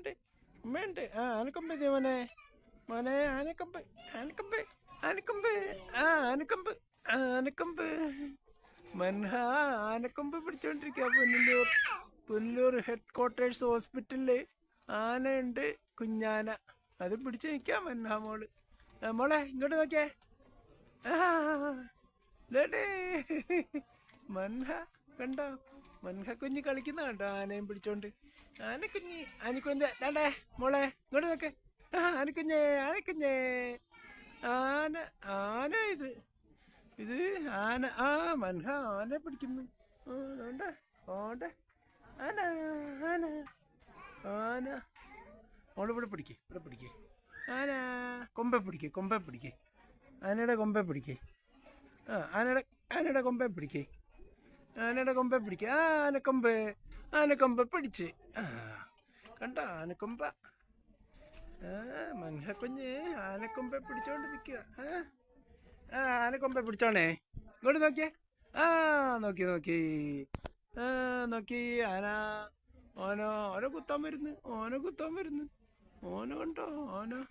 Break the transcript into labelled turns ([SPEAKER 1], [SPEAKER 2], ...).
[SPEAKER 1] ഉമ്മയുണ്ട് ഉമ്മയുണ്ട് ആ ആനക്കൊമ്പ് ഇതേ മോനെ. മോനെ ആനക്കൊമ്പ് ആനക്കൊമ്പ് ആനക്കൊമ്പ് ആ ആനക്കൊമ്പ് ആനക്കൊമ്പ് മൻഹ ആനക്കൊമ്പ് പിടിച്ചോണ്ടിരിക്കുക പുനലൂർ പുനലൂർ ഹെഡ് ക്വാർട്ടേഴ്സ് ഹോസ്പിറ്റലിൽ ആനയുണ്ട് കുഞ്ഞാന. അത് പിടിച്ചു നിൽക്കാം മൻഹ മോൾ. മോളെ ഇങ്ങോട്ട് നോക്കിയേ. ആ, മൻഹ കണ്ടോ? മൻഹ കുഞ്ഞ് കളിക്കുന്ന കണ്ടോ ആനയും പിടിച്ചോണ്ട്? ആനക്കുഞ്ഞ് ആനക്കുഞ്ഞ് ദാണ്ടേ മോളെ ഇങ്ങോട്ട് നോക്ക്. ആനക്കുഞ്ഞേ ആനക്കുഞ്ഞേ. ആന ആന ഇത്. ഇത് ആന ആ മൻഹ ആന പിടിക്കുന്നു. ആ, ദാണ്ടെ, ഓണ്ടെ. ആന ആന ആന. മോൾ ഇവിടെ പിടിക്കേ ഇവിടെ പിടിക്കേ. ആന കൊമ്പെ പിടിക്കേ കൊമ്പെ പിടിക്കേ. ആനയുടെ കൊമ്പെ പിടിക്കേ. ആ ആനയുടെ ആനയുടെ കൊമ്പെ പിടിക്കേ. ആനയുടെ കൊമ്പെ പിടിക്ക. ആ ആനക്കൊമ്പ്. ആനക്കൊമ്പ പിടിച്ച്. ആ കണ്ടോ? ആനക്കൊമ്പ. മൻഹക്കുഞ്ഞ് ആനക്കൊമ്പെ പിടിച്ചോണ്ട് നിൽക്കുക ആ ആനക്കൊമ്പെ പിടിച്ചോണേ. ഇങ്ങോട്ട് നോക്കിയേ. ആ നോക്കി നോക്കി. ആ നോക്കി. ആന ഓനോ ഓനെ കുത്താൻ വരുന്നു. ഓനെ കുത്താൻ വരുന്നു. ഓനോ കണ്ടോ? ഓന.